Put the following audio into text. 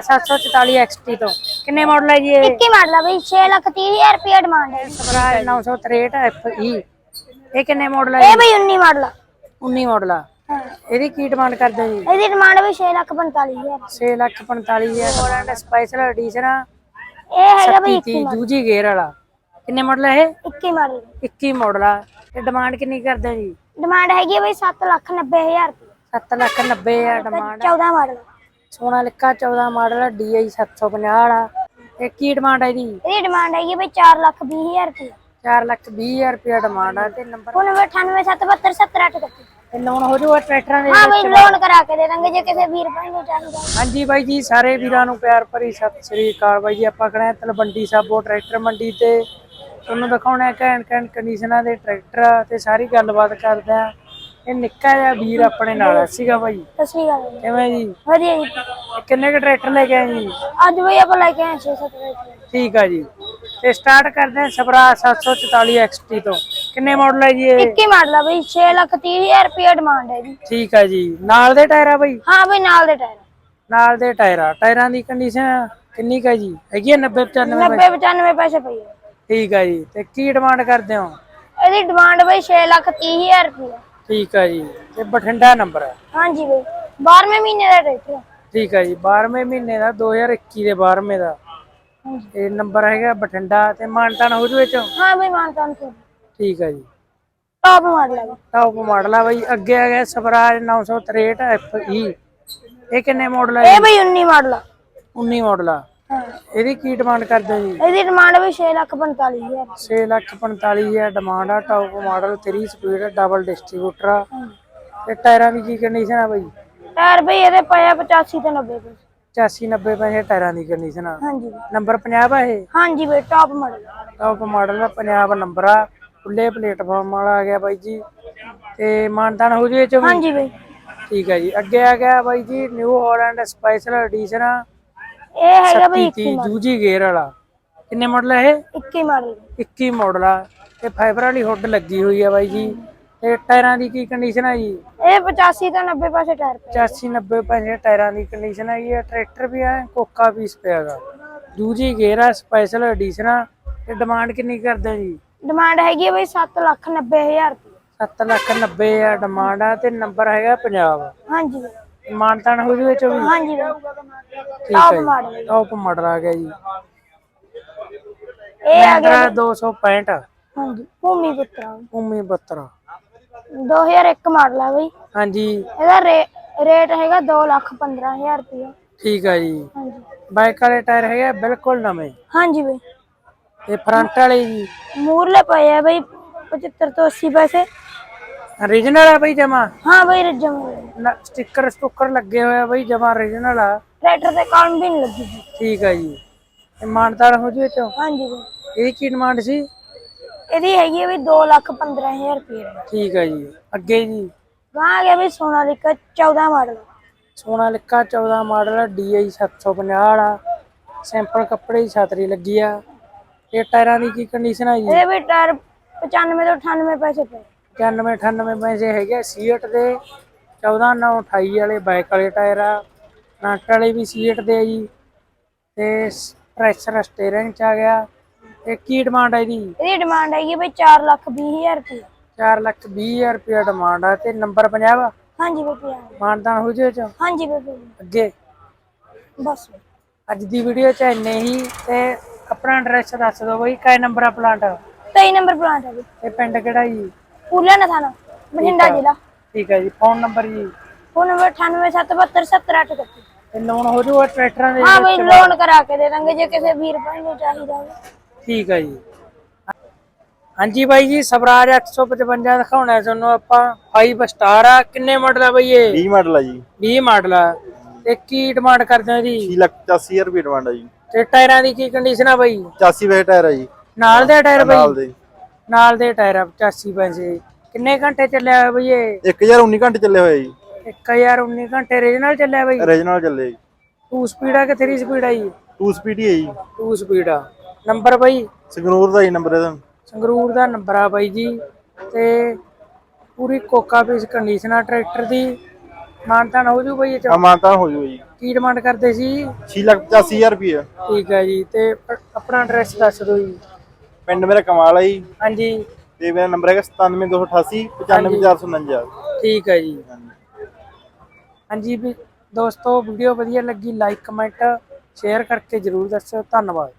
744 XT ਤੋਂ। ਕਿੰਨੇ model ਹੈ ਜੀ ਇਹ? ਇੱਕੀ ਮਾਡਲ ਆ ਬਈ 6 ਲੱਖ 30 ਹਜ਼ਾਰ ਰੁਪਏ ਡਿਮਾਂਡ ਹੈ। ਸਵਰਾਜ 963 FE ਇਹ ਕਿੰਨੇ ਮਾਡਲ ਹੈ ਇਹ ਬਈ 19 ਮਾਡਲ ਆ। 19 ਮਾਡਲ ਆ। ਹਾਂ। ਇਹਦੀ ਕੀ ਡਿਮਾਂਡ ਕਰਦੇ ਜੀ? ਇਹਦੀ ਡਿਮਾਂਡ ਵੀ 6 ਲੱਖ 45 ਹਜ਼ਾਰ। 6 ਲੱਖ 45 ਹਜ਼ਾਰ। ਹੋਲੈਂਡ ਸਪੈਸ਼ਲ ਐਡੀਸ਼ਨ ਇਹ ਹੈਗਾ ਬਈ 30 ਜੂਜੀ ਗੇਅਰ ਵਾਲਾ। ਕਿੰਨੇ ਮਾਡਲ ਹੈ ਇਹ? 21 ਮਾਡਲ 21 ਮਾਡਲ ਆ। ਤੇ ਡਿਮਾਂਡ ਕਿੰਨੀ ਕਰਦੇ ਜੀ? ਡਿਮਾਂਡ ਹੈਗੀ ਬਈ 7 ਲੱਖ 90 ਹਜ਼ਾਰ ਰੁਪਏ। 7 ਲੱਖ 90 ਹਜ਼ਾਰ ਡਿਮਾਂਡ 14 ਮਾਡਲ ਸੋਨਾ ਲਿਕਾ 14 ਮਾਡਲ DI 750 ਵਾਲਾ। ਤੇ ਕੀ ਡਿਮਾਂਡ ਹੈ ਇਹਦੀ? ਇਹਦੀ ਡਿਮਾਂਡ ਹੈਗੀ ਆ ਬਈ 4 ਲੱਖ 20 ਹਜ਼ਾਰ ਰੁਪਏ 4 ਲੱਖ 20 ਹਜ਼ਾਰ ਰੁਪਇਆ ਡਿਮਾਂਡ ਆ ਤੇ ਨੰਬਰ ਫੋਨ ਨੰਬਰ 987777 ਤੇ ਲੋਨ ਹੋ ਜਾਊਗਾ ਟਰੈਕਟਰਾਂ ਦੇ ਹਾਂ ਬਈ ਲੋਨ ਕਰਾ ਕੇ ਦੇ ਦਾਂਗੇ ਜੇ ਕਿਸੇ ਵੀਰ ਭਾਈ ਨੂੰ ਚਾਹੀਦਾ। ਹਾਂਜੀ ਬਾਈ ਜੀ ਸਾਰੇ ਵੀਰਾਂ ਨੂੰ ਪਿਆਰ ਭਰੀ ਸਤਿ ਸ੍ਰੀ ਅਕਾਲ ਬਾਈ ਜੀ। ਆਪਾਂ ਖੜੇ ਹਾਂ ਤਲਵੰਡੀ ਸਾਬੋ ਟਰੈਕਟਰ ਮੰਡੀ ਤੇ। ਤੁਹਾਨੂੰ ਦਿਖਾਉਣਾ ਘੈਂਟ ਘੈਂਟ ਕੰਡੀਸ਼ਨਾਂ ਦੇ ਟਰੈਕਟਰ ਤੇ ਸਾਰੀ ਗੱਲਬਾਤ ਕਰਦੇ ਆ ਇਹ ਨਿੱਕਾ ਜਿਹਾ ਵੀਰ ਆਪਣੇ ਨਾਲ ਸੀਗਾ ਬਾਈ ਸਸਰੀ ਗੱਲ ਕਿਵੇਂ ਜੀ? ਵਧੀਆ ਜੀ। ਕਿੰਨੇ ਕੁ ਟਰੈਕਟਰ ਲੈ ਕੇ ਆਏ ਜੀ? ਅੱਜ ਬਈ ਆਪਾਂ ਲੈ ਕੇ ਆਏ 6-7 ਰੁਪਏ ਠੀਕ ਆ ਜੀ। ਤੇ ਸਟਾਰਟ ਕਰਦੇ ਹਾਂ ਸਬਰਾ 744 XT ਤੋਂ। ਕਿੰਨੇ ਮਾਡਲ ਹੈ ਜੀ ਇਹ? 21 ਮਾਡਲ ਆ ਬਈ 6 ਲੱਖ 30 ਹਜ਼ਾਰ ਰੁਪਏ ਡਿਮਾਂਡ ਹੈ ਜੀ। ਠੀਕ ਆ ਜੀ। ਨਾਲ ਦੇ ਟਾਇਰ ਆ ਬਾਈ? ਹਾਂ ਬਈ ਨਾਲ ਦੇ ਟਾਇਰ ਨਾਲ ਦੇ ਟਾਇਰ ਆ। ਟਾਇਰਾਂ ਦੀ ਕੰਡੀਸ਼ਨ ਕਿੰਨੀ ਕਾ ਜੀ? ਹੈਗੀ ਆ 90 95 90 95 ਪੈਸੇ ਪਈ ਹੈ ਠੀਕ ਆ ਜੀ। ਤੇ ਕੀ ਡਿਮਾਂਡ ਕਰਦੇ ਹੋ? ਇਹਦੀ ਡਿਮਾਂਡ ਬਈ 6 ਲੱਖ 30 ਹਜ਼ਾਰ ਰੁਪਏ ਠੀਕ ਆ ਜੀ ਤੇ ਬਠਿੰਡਾ ਨੰਬਰ ਹੈ। ਹਾਂਜੀ ਬਈ 12ਵੇਂ ਮਹੀਨੇ ਦਾ ਟਰੈਕਟਰ ਆ। ਠੀਕ ਆ ਜੀ 12ਵੇਂ ਮਹੀਨੇ ਦਾ 2021 ਦੇ 12ਵੇਂ ਦਾ। ਹਾਂਜੀ। ਇਹ ਨੰਬਰ ਹੈਗਾ ਬਠਿੰਡਾ ਤੇ ਮਾਨਤਾਨ ਹੋ ਜੂ ਵਿੱਚ? ਹਾਂ ਬਈ ਮਾਨਤਾਨ ਤੋਂ। ਠੀਕ ਆ ਜੀ। ਟੌਪ ਮਾਡਲ ਆ ਬਈ। ਟਾਪ ਮਾਡਲ ਆ ਬਾਈ ਅੱਗੇ ਆ ਗਿਆ ਸਵਰਾਜ 963 FE ਇਹ ਕਿੰਨੇ ਮਾਡਲ ਹੈ ਇਹ ਬਈ 19 ਮਾਡਲ ਆ। 19 ਮਾਡਲ ਆ। ਹਾਂ ਇਹਦੀ ਕੀ ਡਿਮਾਂਡ ਕਰਦੇ ਜੀ? ਇਹਦੀ ਡਿਮਾਂਡ ਵੀ 6 ਲੱਖ 45 ਹਜ਼ਾਰ। 6 ਲੱਖ 45 ਹਜ਼ਾਰ ਡਿਮਾਂਡ ਆ top model 3 speed double distributor ਆ। ਤੇ ਟਾਇਰਾਂ ਦੀ ਕੀ ਕੰਡੀਸ਼ਨ ਆ ਬਾਈ? ਟਾਇਰ ਬਈ ਇਹਦੇ ਪਏ ਆ 85 ਤੇ 90 ਪੈਸੇ 85 90 ਪੈਸੇ ਟਾਇਰਾਂ ਦੀ ਕੰਡੀਸ਼ਨ ਆ। ਹਾਂਜੀ। ਨੰਬਰ 50 ਆ ਇਹ? ਹਾਂਜੀ ਬਈ ਟੌਪ ਮਾਡਲ ਟਾਪ ਮਾਡਲ ਦਾ ਪੰਜਾਬ ਨੰਬਰ ਆ। ਖੁੱਲੇ ਪਲੇਟਫਾਰਮ ਵਾਲਾ ਆ ਗਿਆ ਬਾਈ ਜੀ। ਤੇ ਮਾਨਤਾਨ ਹੋ ਜੂ ਇਹ ਚ ਵੀ? ਹਾਂਜੀ ਬਈ। ਠੀਕ ਹੈ ਜੀ। ਅੱਗੇ ਆ ਗਿਆ ਬਾਈ ਜੀ ਨਿਊ ਹਾਲੈਂਡ ਸਪੈਸ਼ਲ ਐਡੀਸ਼ਨ ਇਹ ਹੈਗਾ ਬਈ 30 ਜੂਜੀ ਗੇਅਰ ਵਾਲਾ। ਕਿੰਨੇ ਮਾਡਲ ਹੈ ਇਹ? 21 ਮਾਡਲ 21 ਮਾਡਲ ਆ। ਤੇ ਫਾਈਬਰ ਵਾਲੀ ਹੁੱਡ ਲੱਗੀ ਹੋਈ ਆ ਬਾਈ ਜੀ। ਤੇ ਟਾਇਰਾਂ ਦੀ ਕੀ ਕੰਡੀਸ਼ਨ ਆ ਜੀ? ਇਹ 85 ਤੇ 90 ਪੈਸੇ ਟਾਇਰ ਪਏ 85 90 ਪੈਸੇ ਟਾਇਰਾਂ ਦੀ ਕੰਡੀਸ਼ਨ ਹੈਗੀ ਆ ਟਰੈਕਟਰ ਵੀ ਆ ਕੋਕਾ ਪੀਸ ਪਿਆਗਾ ਜੂਜੀ ਗੇਅਰ ਆ ਸਪੈਸ਼ਲ ਐਡੀਸ਼ਨ ਆ। ਤੇ ਡਿਮਾਂਡ ਕਿੰਨੀ ਕਰਦੇ ਜੀ? ਡਿਮਾਂਡ ਹੈਗੀ ਬਈ 7 ਲੱਖ 90 ਹਜ਼ਾਰ ਰੁਪਏ। 7 ਲੱਖ 90 ਆ ਡਿਮਾਂਡ ਆ ਤੇ ਨੰਬਰ ਹੈਗਾ ਪੰਜਾਬ। ਹਾਂਜੀ। ਮਾਨਤਾਨ ਹੋ ਜੂ ਵਿੱਚ ਵੀ ਹਾਂਜੀ। ਬਈ ਠੀਕ ਹੈ ਜੀ। ਮਾਡਲ ਟੌਪ ਮਾਡਲ ਆ ਗਿਆ ਜੀ। ਇਹ ਆ ਗਿਆ ਮਹਿੰਦਰਾ 265 ਹਾਂਜੀ ਭੂਮੀ ਪੁੱਤਰਾ ਭੂਮੀ 72 2001 ਮਾਡਲ ਆ ਬਈ। ਹਾਂਜੀ। ਇਹਦਾ ਰੇਟ ਹੈਗਾ 2 ਲੱਖ 15 ਹਜ਼ਾਰ ਰੁਪਏ ਠੀਕ ਆ ਜੀ। ਹਾਂਜੀ। ਬਾਈਕ ਵਾਲੇ ਟਾਇਰ ਹੈਗੇ ਬਿਲਕੁਲ ਨਵੇਂ। ਹਾਂਜੀ ਬਈ। ਤੇ ਫਰੰਟ ਵਾਲੇ ਜੀ। ਮੂਰਲੇ ਪਏ ਆ ਬਈ 75 ਤੋਂ 80 ਪੈਸੇ। Origignal ਆ ਬਈ ਜਮਾ? ਹਾਂ ਬਈ ਰਜਮ ਸਟicker ਸਟੁੱਕਰ ਲੱਗੇ ਹੋਏ ਆ ਬਈ ਜਮਾ origignal ਆ। ਟਰੈਕਟਰ ਤੇ ਕਾਲਮ ਵੀ ਨਹੀਂ ਲੱਗੀ ਜੀ। ਠੀਕ ਆ ਜੀ। ਤੇ ਮਾਨਤਾਰ ਹੋ ਜੂ ਚੋਂ? ਹਾਂਜੀ ਬਈ। ਇਹਦੀ ਕੀ ਡਿਮਾਂਡ ਸੀ? ਇਹਦੀ ਹੈਗੀ ਬਈ 2 ਲੱਖ 15 ਹਜ਼ਾਰ ਰੁਪਏ ਠੀਕ ਆ ਜੀ। ਅੱਗੇ ਜੀ? ਗਾਂ ਆ ਗਿਆ ਬਈ ਸੋਨਾਲੀਕਾ 14 ਮਾਡਲ। ਸੋਨਾ ਲਿਕਾ 14 ਮਾਡਲ DI 750 ਵਾਲਾ ਸਿੰਪਲ ਕੱਪੜੇ ਦੀ ਛਤਰੀ ਲੱਗੀ ਆ। ਤੇ ਟਾਇਰਾਂ ਦੀ ਕੀ ਕੰਡੀਸ਼ਨ ਆ ਜੀ? ਇਹਦੇ ਵੀ ਟਾਇਰ 95 ਤੋਂ 98 ਪੈਸੇ ਪਏ। 91 98 ਪੈਸੇ ਹੈਗੇ ਸੀਟ ਦੇ। 14 9 28 ਵਾਲੇ ਬਾਈਕ ਵਾਲੇ ਟਾਇਰ ਆ। ਫਰੰਟ ਵਾਲੇ ਵੀ ਸੀਟ ਦੇ ਆ ਜੀ। ਤੇ ਪ੍ਰੈਸ਼ਰ ਸਟੀਅਰਿੰਗ ਚ ਆ ਗਿਆ। ਤੇ ਕੀ ਡਿਮਾਂਡ ਹੈ ਇਹਦੀ? ਇਹਦੀ ਡਿਮਾਂਡ ਹੈਗੀ ਬਈ 4 ਲੱਖ 20 ਹਜ਼ਾਰ ਰੁਪਏ 4 ਲੱਖ 20 ਹਜ਼ਾਰ ਰੁਪਇਆ ਡਿਮਾਂਡ ਆ ਤੇ ਨੰਬਰ 50 ਆ ਹਾਂਜੀ ਬਈ ਮਾਨਦਾਨ ਹੋ ਜੇ ਚ? ਹਾਂਜੀ ਬਈ। ਅੱਗੇ। ਬਸ। ਅੱਜ ਦੀ ਵੀਡੀਓ ਚ ਇੰਨੇ ਹੀ ਤੇ ਆਪਣਾ ਐਡਰੈਸ ਦੱਸ ਦਿਓ ਬਈ ਕਾਇ ਨੰਬਰ ਆ ਪਲਾਂਟ 23 ਨੰਬਰ ਪਲਾਂਟ ਹੈ ਬਈ ਤੇ ਪਿੰਡ ਕਿਹੜਾ ਜੀ? ਪੂਲਾ ਨਾ ਥਾਣਾ ਬਠਿੰਡਾ ਜ਼ਿਲ੍ਹਾ। ਠੀਕ ਹੈ ਜੀ ਫੋਨ ਨੰਬਰ ਜੀ। ਫੋਨ ਨੰਬਰ 9877770831 ਤੇ ਲੋਨ ਹੋ ਜੂਗਾ ਟਰੈਕਟਰਾਂ ਦੇ ਹਾਂ ਬਈ ਲੋਨ ਕਰਾ ਕੇ ਦੇ ਦਾਂਗੇ ਜੇ ਕਿਸੇ ਵੀਰ ਭਾਈ ਨੂੰ ਚਾਹੀਦਾ ਹੋਵੇ। ਠੀਕ ਹੈ ਜੀ। ਹਾਂਜੀ ਬਾਈ ਜੀ ਸਵਰਾਜ 855 ਦਿਖਾਉਣਾ ਤੁਹਾਨੂੰ ਆਪਾਂ। 5 ਸਟਾਰ ਆ ਕਿੰਨੇ ਮਾਡਲ ਆ ਬਈ ਇਹ? 20 ਮਾਡਲ ਆ ਜੀ। 20 ਮਾਡਲ ਆ। ਤੇ ਕੀ ਡਿਮਾਂਡ ਕਰਦੇ ਹੋ ਇਹਦੀ 6 ਲੱਖ 85000 ਰੁਪਏ ਡਿਮਾਂਡ ਆ ਜੀ। ਤੇ ਟਾਇਰਾਂ ਦੀ ਕੀ ਕੰਡੀਸ਼ਨ ਆ ਬਈ? 85 ਵੇ ਟਾਇਰ ਆ ਜੀ। ਨਾਲ ਦੇ ਟਾਇਰ ਨਾਲ ਬਈ? ਦੇ। ਨਾਲ ਦੇ ਟਾਇਰ ਆ 85 ਪੈਸੇ ਕਿੰਨੇ ਘੰਟੇ ਚੱਲਿਆ ਹੋਇਆ ਬਈ ਇਹ? 1019 ਘੰਟੇ ਚੱਲੇ ਹੋਏ ਜੀ। 1019 ਘੰਟੇ ਰੀਜਨਲ ਚੱਲਿਆ ਬਈ? ਓਰੀਜਨਲ ਚੱਲੇ ਜੀ। 2 ਸਪੀਡ ਆ ਕਿ 3 ਸਪੀਡ ਆ ਜੀ? 2 ਸਪੀਡ ਹੀ ਹੈ ਜੀ। 2 ਸਪੀਡ ਆ। ਨੰਬਰ ਬਈ? ਸੰਗਰੂਰ ਦਾ ਜੀ ਨੰਬਰ ਇਹਦਾ। ਸੰਗਰੂਰ ਦਾ ਨੰਬਰ ਆ ਬਾਈ ਜੀ। ਤੇ ਪੂਰੀ ਕੋਕਾ ਪੀਸ ਕੰਡੀਸ਼ਨ ਆ ਟਰੈਕਟਰ ਦੀ। ਮਾਨਤਾਨ ਹੋ ਜੂ ਬਈ ਇਹ ਚ। ਅਮਾਨਤਾ ਹੋ ਜੂ ਜੀ ਕੀ ਡਿਮਾਂਡ ਕਰਦੇ ਸੀ? 685000 ਰੁਪਏ। ਠੀਕ ਹੈ ਜੀ। ਤੇ ਆਪਣਾ ਐਡਰੈਸ ਦੱਸ ਦਿਓ ਜੀ। ਪਿੰਡ ਮੇਰਾ ਕਮਾਲ ਹੈ ਜੀ। ਹਾਂਜੀ। ਤੇ ਮੇਰਾ ਨੰਬਰ ਹੈਗਾ 97288 95449 ਠੀਕ ਹੈ ਜੀ। ਹਾਂਜੀ। ਵੀ ਦੋਸਤੋ ਵੀਡੀਓ ਵਧੀਆ ਲੱਗੀ ਲਾਈਕ ਕਮੈਂਟ ਸ਼ੇਅਰ ਕਰਕੇ ਜਰੂਰ ਦੱਸਿਓ। ਧੰਨਵਾਦ।